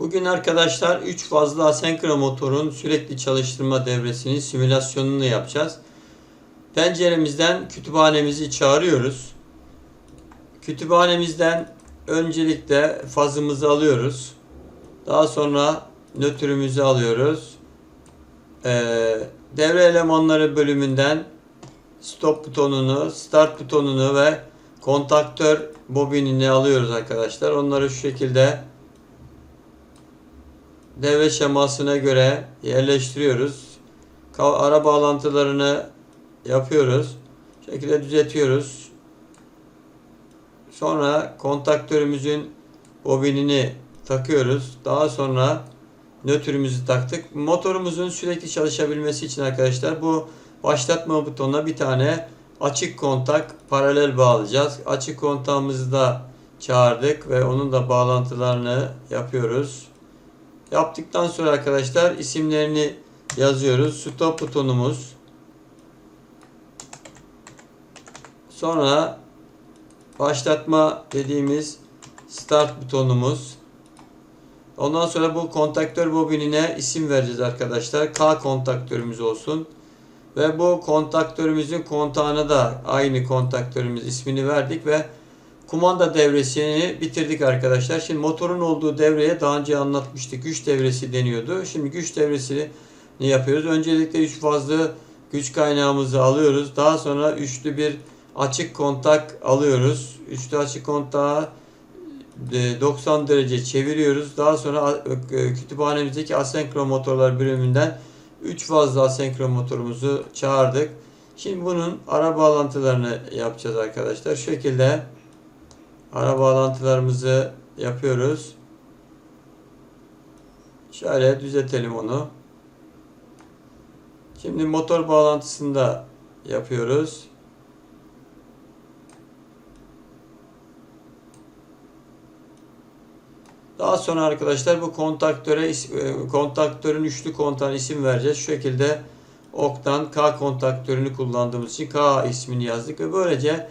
Bugün arkadaşlar 3 fazla asenkron motorun sürekli çalıştırma devresinin simülasyonunu yapacağız. Penceremizden kütüphanemizi çağırıyoruz. Kütüphanemizden öncelikle fazımızı alıyoruz. Daha sonra nötrümüzü alıyoruz. Ee, devre elemanları bölümünden stop butonunu, start butonunu ve kontaktör bobinini alıyoruz arkadaşlar. Onları şu şekilde devre şemasına göre yerleştiriyoruz. Ara bağlantılarını yapıyoruz. Şekilde düzeltiyoruz. Sonra kontaktörümüzün bobinini takıyoruz. Daha sonra nötrümüzü taktık. Motorumuzun sürekli çalışabilmesi için arkadaşlar bu başlatma butonuna bir tane açık kontak paralel bağlayacağız. Açık kontağımızı da çağırdık ve onun da bağlantılarını yapıyoruz. Yaptıktan sonra arkadaşlar isimlerini yazıyoruz. Stop butonumuz. Sonra başlatma dediğimiz start butonumuz. Ondan sonra bu kontaktör bobinine isim vereceğiz arkadaşlar. K kontaktörümüz olsun. Ve bu kontaktörümüzün kontağına da aynı kontaktörümüz ismini verdik ve kumanda devresini bitirdik arkadaşlar. Şimdi motorun olduğu devreye daha önce anlatmıştık. Güç devresi deniyordu. Şimdi güç devresini yapıyoruz. Öncelikle 3 fazlı güç kaynağımızı alıyoruz. Daha sonra üçlü bir açık kontak alıyoruz. Üçlü açık kontağı e, 90 derece çeviriyoruz. Daha sonra e, kütüphanemizdeki asenkron motorlar bölümünden 3 fazla asenkron motorumuzu çağırdık. Şimdi bunun ara bağlantılarını yapacağız arkadaşlar. Şu şekilde ara bağlantılarımızı yapıyoruz. Şöyle düzeltelim onu. Şimdi motor bağlantısını da yapıyoruz. Daha sonra arkadaşlar bu kontaktöre e, kontaktörün üçlü kontağına isim vereceğiz. Şu şekilde oktan K kontaktörünü kullandığımız için K ismini yazdık ve böylece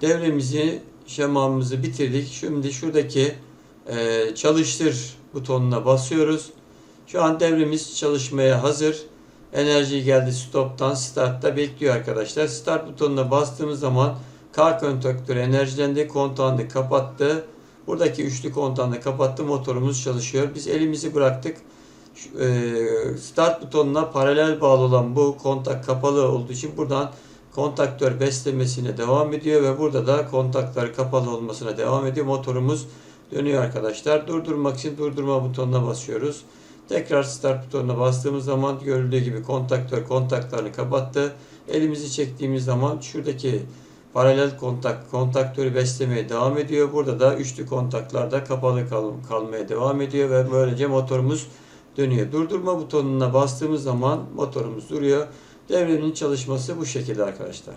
devremizi şemamızı bitirdik. Şimdi şuradaki e, çalıştır butonuna basıyoruz. Şu an devremiz çalışmaya hazır. Enerji geldi stop'tan start'ta bekliyor arkadaşlar. Start butonuna bastığımız zaman K kontaktörü enerjilendi, kontağını kapattı. Buradaki üçlü kontağını kapattı. Motorumuz çalışıyor. Biz elimizi bıraktık. Şu, e, Start butonuna paralel bağlı olan bu kontak kapalı olduğu için buradan kontaktör beslemesine devam ediyor ve burada da kontaklar kapalı olmasına devam ediyor. Motorumuz dönüyor arkadaşlar. Durdurmak için durdurma butonuna basıyoruz. Tekrar start butonuna bastığımız zaman görüldüğü gibi kontaktör kontaklarını kapattı. Elimizi çektiğimiz zaman şuradaki paralel kontak kontaktörü beslemeye devam ediyor. Burada da üçlü kontaklar da kapalı kal kalmaya devam ediyor ve böylece motorumuz dönüyor. Durdurma butonuna bastığımız zaman motorumuz duruyor. Devrenin çalışması bu şekilde arkadaşlar.